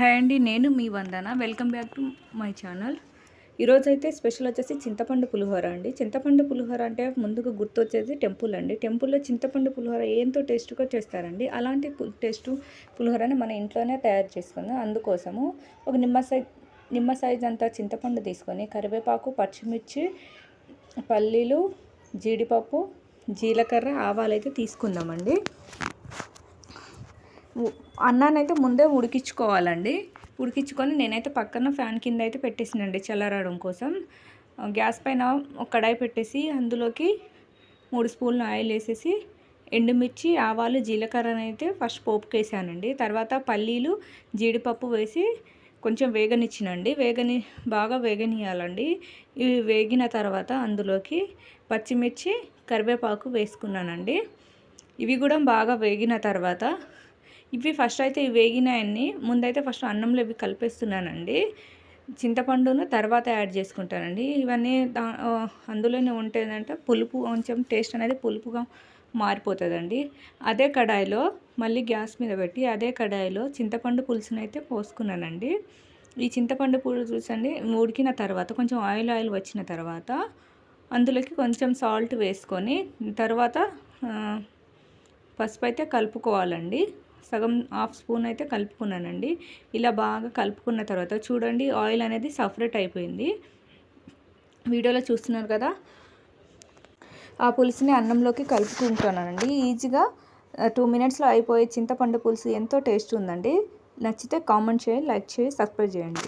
Hi అండి నేను మీ Vandana. Welcome back to my channel ఈరోజు అయితే స్పెషల్ వచ్చేసి చింతపండు పులిహోర అండి. చింతపండు పులిహోర అంటే ముందుగా గుర్తొచ్చేది టెంపుల్ అండి. టెంపుల్లో చింతపండు పులిహోర ఏంతో టేస్ట్గా చేస్తారండి? అలాంటి పు- టేస్ట్ పులిహోరని మన ఇంట్లోనే తయారు చేసుకుందాం అందుకోసము ఒక నిమ్మ సైజ్ నిమ్మ సైజ్ అంతా చింతపండు తీసుకొని కరివేపాకు పచ్చిమిర్చి పల్లీలు జీడిపప్పు జీలకర్ర ఆవాలు అయితే తీసుకుందామండి. అన్నానైతే ముందే ఉడికించుకోవాలండి. ఉడికించుకొని నేనైతే పక్కన ఫ్యాన్ కింద అయితే పెట్టేసినండి చల్లరడం కోసం. గ్యాస్ పైన ఒక కడాయి పెట్టేసి అందులోకి మూడు స్పూన్లు ఆయిల్ వేసేసి ఎండుమిర్చి ఆవాలు జీలకర్రని అయితే ఫస్ట్ పోపుకి వేసానండి తర్వాత పల్లీలు జీడిపప్పు వేసి కొంచెం వేగనిచ్చినండి. వేగని బాగా వేగనియాలండి ఇవి వేగిన తర్వాత అందులోకి పచ్చిమిర్చి కరివేపాకు వేసుకున్నానండి. ఇవి కూడా బాగా వేగిన తర్వాత ఇవి ఫస్ట్ అయితే ఇవి వేగినాయన్ని ముందైతే ఫస్ట్ అన్నంలో ఇవి కలిపేస్తున్నానండి. చింతపండును తర్వాత యాడ్ చేసుకుంటానండి. ఇవన్నీ దా అందులోనే ఉంటేదంటే పులుపు కొంచెం టేస్ట్ అనేది పులుపుగా మారిపోతుందండి. అదే కడాయిలో మళ్ళీ గ్యాస్ మీద పెట్టి అదే కడాయిలో చింతపండు పులుసును అయితే పోసుకున్నానండి. ఈ చింతపండు పులుసు అండి ఉడికిన తర్వాత కొంచెం ఆయిల్ ఆయిల్ వచ్చిన తర్వాత అందులోకి కొంచెం సాల్ట్ వేసుకొని తర్వాత పసుపు అయితే కలుపుకోవాలండి. సగం హాఫ్ స్పూన్ అయితే కలుపుకున్నానండి. ఇలా బాగా కలుపుకున్న తర్వాత చూడండి ఆయిల్ అనేది సపరేట్ అయిపోయింది. వీడియోలో చూస్తున్నారు కదా ఆ పులుసుని అన్నంలోకి కలుపుకుంటున్నానండి. ఈజీగా టూ మినిట్స్లో అయిపోయే చింతపండు పులుసు ఎంతో టేస్ట్ ఉందండి. నచ్చితే కామెంట్ చేయండి లైక్ చేయి సబ్స్క్రైబ్ చేయండి.